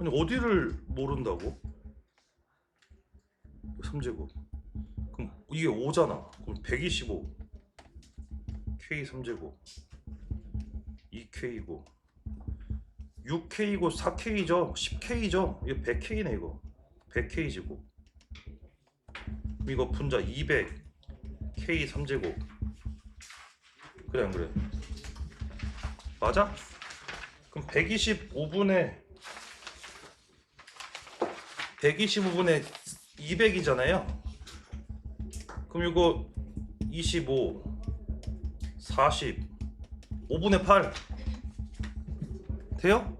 아니 어디를 모른다고? 3제곱. 그럼 이게 5잖아. 그럼 125 K 3제곱. 2K고. 6K고 4K죠. 10K죠. 이거 100K네 이거. 100K지고. 이거 분자 200 K 3제곱. 그래 안 그래? 맞아? 그럼 125분의 125분의 200이잖아요. 그럼 이거 25 40 5분의 8 돼요? 아!